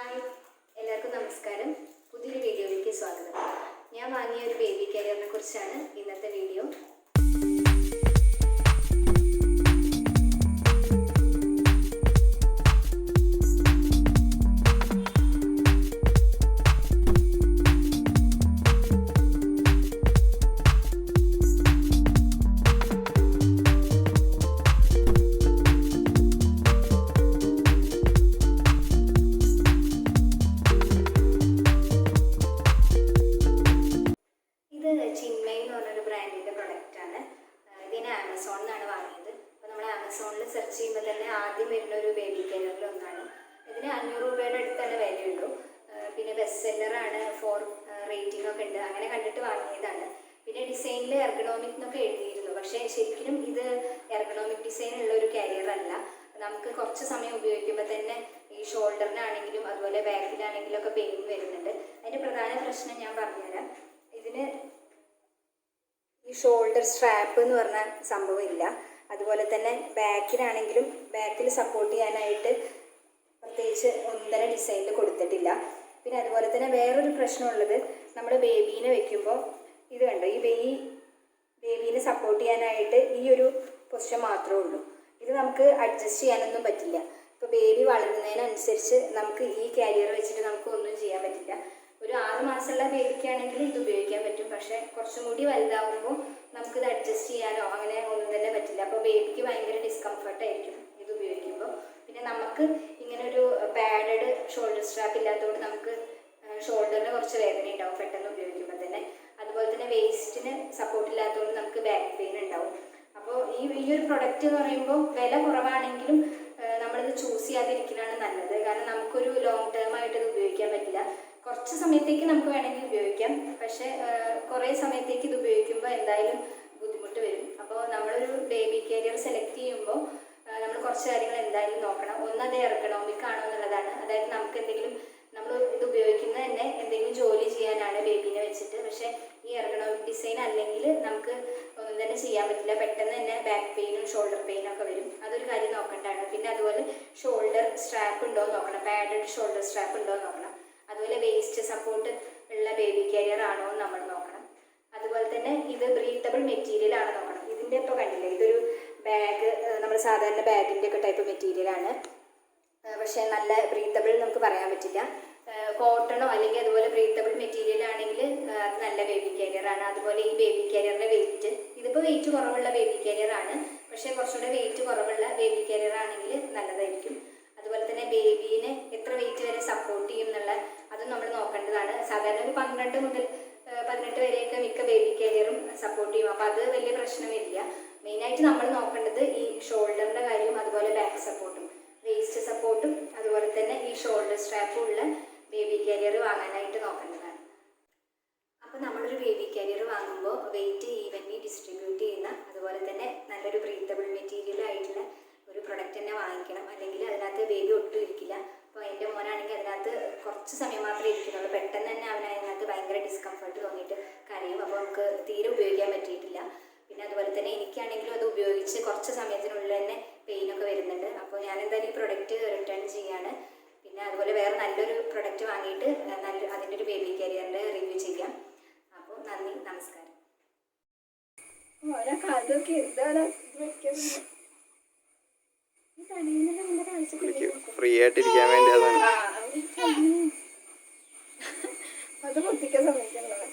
Hi എല്ലാവർക്കും നമസ്കാരം. പുതിയൊരു വീഡിയോയിലേക്ക് സ്വാഗതം. ഞാൻ വാങ്ങിയ ഒരു ബേബി കരിയറിനെ കുറിച്ചാണ് ഇന്നത്തെ വീഡിയോ ഞാൻ ആമസോണിൽ നിന്നാണ് വാങ്ങിയത്. അപ്പോൾ നമ്മൾ ആമസോണിൽ സെർച്ച് ചെയ്യുമ്പോൾ തന്നെ ആദ്യം വരുന്ന ഒരു ബേബി കെയറിൽ ഒന്നാണ്. ഇതിന് അഞ്ഞൂറ് രൂപയുടെ അടുത്താണ് വിലയുള്ളൂ പിന്നെ ബെസ്റ്റ് സെല്ലറാണ് ഫോർ റേറ്റിംഗ് ഒക്കെ ഉണ്ട്. അങ്ങനെ കണ്ടിട്ട് വാങ്ങിയതാണ്. പിന്നെ ഡിസൈനിൽ എർഗണോമിക് എന്നൊക്കെ എഴുതിയിരുന്നു. പക്ഷേ ശരിക്കും ഇത് എർഗണോമിക് ഡിസൈൻ ഉള്ള ഒരു കാരിയർ അല്ല. നമുക്ക് കുറച്ച് സമയം ഉപയോഗിക്കുമ്പോൾ തന്നെ ഈ ഷോൾഡറിനാണെങ്കിലും അതുപോലെ ബാക്കിലാണെങ്കിലും ഒക്കെ പെയിൻ വരുന്നുണ്ട്. അതിന്റെ പ്രധാന പ്രശ്നം ഞാൻ പറഞ്ഞുതരാം. ഇതിന് ഈ ഷോൾഡർ സ്ട്രാപ്പ് എന്ന് പറഞ്ഞ സംഭവം ഇല്ല. അതുപോലെ തന്നെ ബാക്കിലാണെങ്കിലും ബാക്കിൽ സപ്പോർട്ട് ചെയ്യാനായിട്ട് പ്രത്യേകിച്ച് ഒന്നര ഡിസൈനിൽ കൊടുത്തിട്ടില്ല. പിന്നെ അതുപോലെ തന്നെ വേറൊരു പ്രശ്നമുള്ളത് നമ്മൾ ബേബീനെ വെക്കുമ്പോൾ ഇത് കണ്ടോ? ഈ ബേബി ബേബീനെ സപ്പോർട്ട് ചെയ്യാനായിട്ട് ഈ ഒരു പൊസിഷൻ മാത്രമേ ഉള്ളൂ. ഇത് നമുക്ക് അഡ്ജസ്റ്റ് ചെയ്യാനൊന്നും പറ്റില്ല. ഇപ്പോൾ ബേബി വളരുന്നതിനനുസരിച്ച് നമുക്ക് ഈ കാരിയർ വെച്ചിട്ട് നമുക്ക് ഒന്നും ചെയ്യാൻ പറ്റില്ല. മാസമുള്ള ബേബിക്കാണെങ്കിൽ ഇത് ഉപയോഗിക്കാൻ പറ്റും. പക്ഷേ കുറച്ചും കൂടി വലുതാവുമ്പോൾ നമുക്കിത് അഡ്ജസ്റ്റ് ചെയ്യാനോ അങ്ങനെ ഒന്നും തന്നെ പറ്റില്ല. അപ്പോൾ ബേബിക്ക് ഭയങ്കര ഡിസ്കംഫർട്ട് ആയിരിക്കും ഇത് ഉപയോഗിക്കുമ്പോൾ പിന്നെ നമുക്ക് ഇങ്ങനെ ഒരു പാഡഡ് ഷോൾഡർ സ്ട്രാപ്പ് ഇല്ലാത്തതുകൊണ്ട് നമുക്ക് ഷോൾഡറിന് കുറച്ച് വേദന ഉണ്ടാവും പെട്ടെന്ന് ഉപയോഗിക്കുമ്പോൾ തന്നെ. അതുപോലെ തന്നെ വേസ്റ്റിന് സപ്പോർട്ട് ഇല്ലാത്തതുകൊണ്ട് നമുക്ക് ബാക്ക് പെയിൻ ഉണ്ടാവും. അപ്പോൾ ഈ ഈ ഒരു പ്രൊഡക്റ്റ് എന്ന് പറയുമ്പോൾ വില കുറവാണെങ്കിലും നമ്മളിത് ചൂസ് ചെയ്യാതിരിക്കലാണ് നല്ലത്. കാരണം നമുക്കൊരു ലോങ് ടേം ആയിട്ട് ഇത് ഉപയോഗിക്കാൻ പറ്റില്ല. കുറച്ച് സമയത്തേക്ക് നമുക്ക് വേണമെങ്കിൽ ഉപയോഗിക്കാം. പക്ഷേ കുറേ സമയത്തേക്ക് ഇത് ഉപയോഗിക്കുമ്പോൾ എന്തായാലും ബുദ്ധിമുട്ട് വരും. അപ്പോൾ നമ്മളൊരു ബേബി കാരിയർ സെലക്ട് ചെയ്യുമ്പോൾ നമ്മൾ കുറച്ച് കാര്യങ്ങൾ എന്തായാലും നോക്കണം. ഒന്ന് അത് എർഗണോമിക് ആണോ എന്നുള്ളതാണ്. അതായത് നമുക്ക് എന്തെങ്കിലും നമ്മൾ ഇത് ഉപയോഗിക്കുന്നത് തന്നെ എന്തെങ്കിലും ജോലി ചെയ്യാനാണ് ബേബീനെ വെച്ചിട്ട്. പക്ഷേ ഈ എർഗണോമിക് ഡിസൈൻ അല്ലെങ്കിൽ നമുക്ക് ഒന്നും തന്നെ ചെയ്യാൻ പറ്റില്ല. പെട്ടെന്ന് തന്നെ ബാക്ക് പെയിനും ഷോൾഡർ പെയിനും ഒക്കെ വരും. അതൊരു കാര്യം നോക്കേണ്ടതാണ്. പിന്നെ അതുപോലെ ഷോൾഡർ സ്ട്രാപ്പ് ഉണ്ടോ എന്ന് നോക്കണം. പാഡഡ് ഷോൾഡർ സ്ട്രാപ്പ് ഉണ്ടോ എന്ന് നോക്കണം. അതുപോലെ വേസ്റ്റ് സപ്പോർട്ട് ഉള്ള ബേബി കാരിയർ ആണോ എന്ന് നമ്മൾ നോക്കണം. അതുപോലെ തന്നെ ഇത് ബ്രീത്തബിൾ മെറ്റീരിയൽ ആണ് നോക്കണം. ഇതിന്റെ ഇപ്പോൾ കണ്ടില്ലേ ഇതൊരു ബാഗ് നമ്മൾ സാധാരണ ബാഗിന്റെ ഒക്കെ ടൈപ്പ് മെറ്റീരിയലാണ് പക്ഷേ നല്ല ബ്രീത്തബിൾ നമുക്ക് പറയാൻ പറ്റില്ല. കോട്ടണോ അല്ലെങ്കിൽ അതുപോലെ ബ്രീത്തബിൾ മെറ്റീരിയൽ ആണെങ്കിൽ നല്ല ബേബി കാരിയർ ആണ്. അതുപോലെ ഈ ബേബി കാരിയറിന്റെ വെയിറ്റ് ഇതിപ്പോൾ വെയിറ്റ് കുറവുള്ള ബേബി കാരിയർ ആണ്. പക്ഷേ കുറച്ചുകൂടെ വെയിറ്റ് കുറവുള്ള ബേബി കാരിയർ ആണെങ്കിൽ നല്ലതായിരിക്കും. അതുപോലെ തന്നെ ബേബീനെ എത്ര വെയിറ്റ് വരെ സപ്പോർട്ട് ചെയ്യും എന്നുള്ള അതും നമ്മൾ നോക്കേണ്ടതാണ് സാധാരണ ഒരു പന്ത്രണ്ട് മുതൽ പതിനെട്ട് വരെയൊക്കെ മിക്ക ബേബി കാരിയറും സപ്പോർട്ട് ചെയ്യും. അപ്പോൾ അത് വലിയ പ്രശ്നമില്ല മെയിനായിട്ട് നമ്മൾ നോക്കേണ്ടത് ഈ ഷോൾഡറിന്റെ കാര്യവും അതുപോലെ ബാക്ക് സപ്പോർട്ടും വേസ്റ്റ് സപ്പോർട്ടും അതുപോലെ തന്നെ ഈ ഷോൾഡർ സ്ട്രാപ്പും ഉള്ള ബേബി കാരിയർ വാങ്ങാനായിട്ട് നോക്കേണ്ടതാണ്. അപ്പോൾ നമ്മളൊരു ബേബി കാരിയർ വാങ്ങുമ്പോൾ വെയിറ്റ് ഈവൻലി ഡിസ്ട്രിബ്യൂട്ട് ചെയ്യുന്ന അതുപോലെ തന്നെ നല്ലൊരു ബ്രീത്തബിൾ മെറ്റീരിയൽ ആയിട്ടുള്ള ഒരു പ്രൊഡക്റ്റ് തന്നെ വാങ്ങിക്കണം. അല്ലെങ്കിൽ അതിനകത്ത് ബേബി ഒട്ടും ഇരിക്കില്ല. അപ്പോൾ എന്റെ മോനാണെങ്കിൽ അതിനകത്ത് കുറച്ച് സമയം മാത്രമേ ഇരിക്കുന്നുള്ളൂ. പെട്ടെന്ന് തന്നെ അവന് അതിനകത്ത് ഭയങ്കര ഡിസ്കംഫർട്ട് തോന്നിയിട്ട് കരയും. അപ്പോൾ നമുക്ക് തീരെ ഉപയോഗിക്കാൻ പറ്റിയിട്ടില്ല. പിന്നെ അതുപോലെ തന്നെ എനിക്കാണെങ്കിലും അത് ഉപയോഗിച്ച് കുറച്ച് സമയത്തിനുള്ളിൽ തന്നെ പെയിനൊക്കെ വരുന്നുണ്ട്. അപ്പോൾ ഞാൻ എന്തായാലും ഈ പ്രൊഡക്റ്റ് റിട്ടേൺ ചെയ്യാണ്. പിന്നെ അതുപോലെ വേറെ നല്ലൊരു പ്രൊഡക്റ്റ് വാങ്ങിയിട്ട് നല്ല അതിന്റെ ഒരു ബേബി കരിയറിന്റെ റിവ്യൂ ചെയ്യാം. അപ്പോൾ നന്ദി. നമസ്കാരം. ഓരോ കാലൊക്കെ ഈ ഫ്രീ ആയിട്ടിരിക്കാൻ വേണ്ടി അതാണ്. അത് പൊട്ടിക്കാൻ സമ്മതിക്കണതാണ്